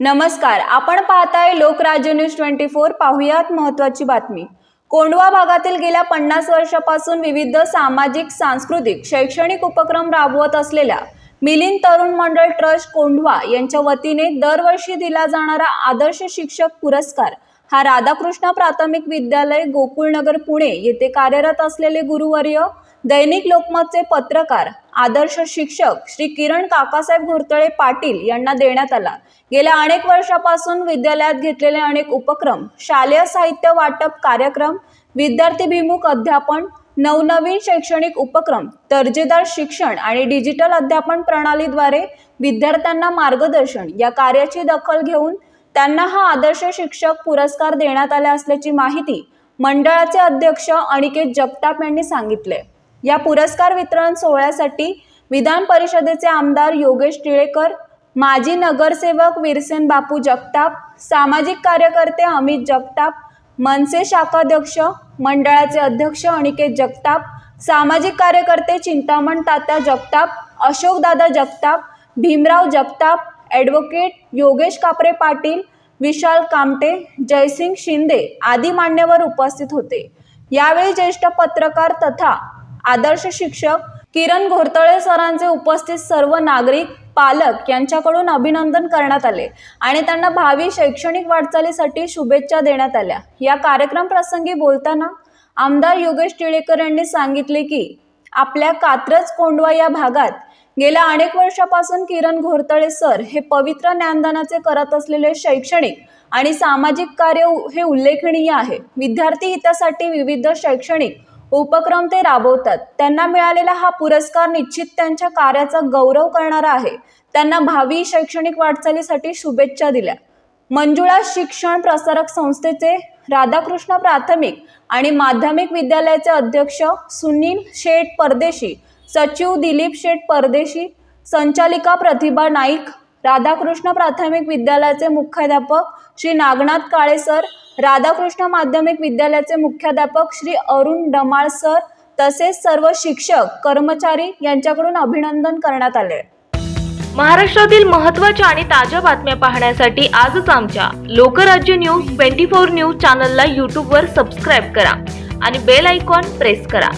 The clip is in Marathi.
नमस्कार आपण पाहताय लोकराज्य न्यूज ट्वेंटी फोर. पाहुयात महत्वाची बातमी. कोंडवा भागातील गेल्या पन्नास वर्षापासून विविध सामाजिक सांस्कृतिक शैक्षणिक उपक्रम राबवत असलेल्या मिलिंद तरुण मंडळ ट्रस्ट कोंढवा यांच्या वतीने दरवर्षी दिला जाणारा आदर्श शिक्षक पुरस्कार हा राधाकृष्ण प्राथमिक विद्यालय गोकुळनगर पुणे येथे कार्यरत असलेले गुरुवर्य दैनिक लोकमतचे पत्रकार आदर्श शिक्षक श्री किरण काकासाहेब घोरतळे पाटील यांना देण्यात आला. गेल्या अनेक वर्षापासून विद्यालयात घेतलेले अनेक उपक्रम शालेय साहित्य वाटप कार्यक्रम विद्यार्थीभिमुख अध्यापन नवनवीन शैक्षणिक उपक्रम दर्जेदार शिक्षण आणि डिजिटल अध्यापन प्रणालीद्वारे विद्यार्थ्यांना मार्गदर्शन या कार्याची दखल घेऊन त्यांना हा आदर्श शिक्षक पुरस्कार देण्यात आला असल्याची माहिती मंडळाचे अध्यक्ष अनिकेत जगताप यांनी सांगितले. या पुरस्कार वितरण सोहळ्यासाठी विधान परिषदेचे आमदार योगेश टिळेकर माजी नगरसेवक विरसेन बापू जगताप सामाजिक कार्यकर्ते अमित जगताप मनसे शाखाध्यक्ष मंडळाचे अध्यक्ष अनिकेत जगताप सामाजिक कार्यकर्ते चिंतामण तात्या जगताप अशोकदादा जगताप भीमराव जगताप ॲडव्होकेट योगेश कापरे पाटील विशाल कामटे जयसिंग शिंदे आदी मान्यवर उपस्थित होते. यावेळी ज्येष्ठ पत्रकार तथा आदर्श शिक्षक किरण घोरतळे सरांचे उपस्थित सर्व नागरिक पालक यांच्याकडून अभिनंदन करण्यात आले आणि त्यांना भावी शैक्षणिक वाटचालीसाठी शुभेच्छा देण्यात आल्या. या कार्यक्रम प्रसंगी बोलताना आमदार योगेश टिळेकर यांनी सांगितले की आपल्या कात्रज कोंडवा या भागात गेल्या अनेक वर्षापासून किरण घोरतळे सर हे पवित्र ज्ञानदानाचे करत असलेले शैक्षणिक आणि सामाजिक कार्य हे उल्लेखनीय आहे. विद्यार्थी हितासाठी विविध शैक्षणिक उपक्रम ते राबवतात. त्यांना मिळालेला हा पुरस्कार निश्चित त्यांच्या कार्याचा गौरव करणारा आहे. त्यांना भावी शैक्षणिक वाटचालीसाठी शुभेच्छा दिल्या. मंजुळा शिक्षण प्रसारक संस्थेचे राधाकृष्ण प्राथमिक आणि माध्यमिक विद्यालयाचे अध्यक्ष सुनील शेठ परदेशी सचिव दिलीप शेठ परदेशी संचालिका प्रतिभा नाईक राधाकृष्ण प्राथमिक विद्यालयाचे मुख्याध्यापक श्री नागनाथ काळे सर राधाकृष्ण माध्यमिक विद्यालयाचे मुख्याध्यापक श्री अरुण डमाळ सर तसेच सर्व शिक्षक कर्मचारी यांच्याकडून अभिनंदन करण्यात आले. महाराष्ट्रातील महत्त्वाच्या आणि ताज्या बातम्या पाहण्यासाठी आजच आमच्या Lokrajya news twenty four news चॅनलला यूट्यूबवर सबस्क्राईब करा आणि बेल आयकॉन प्रेस करा.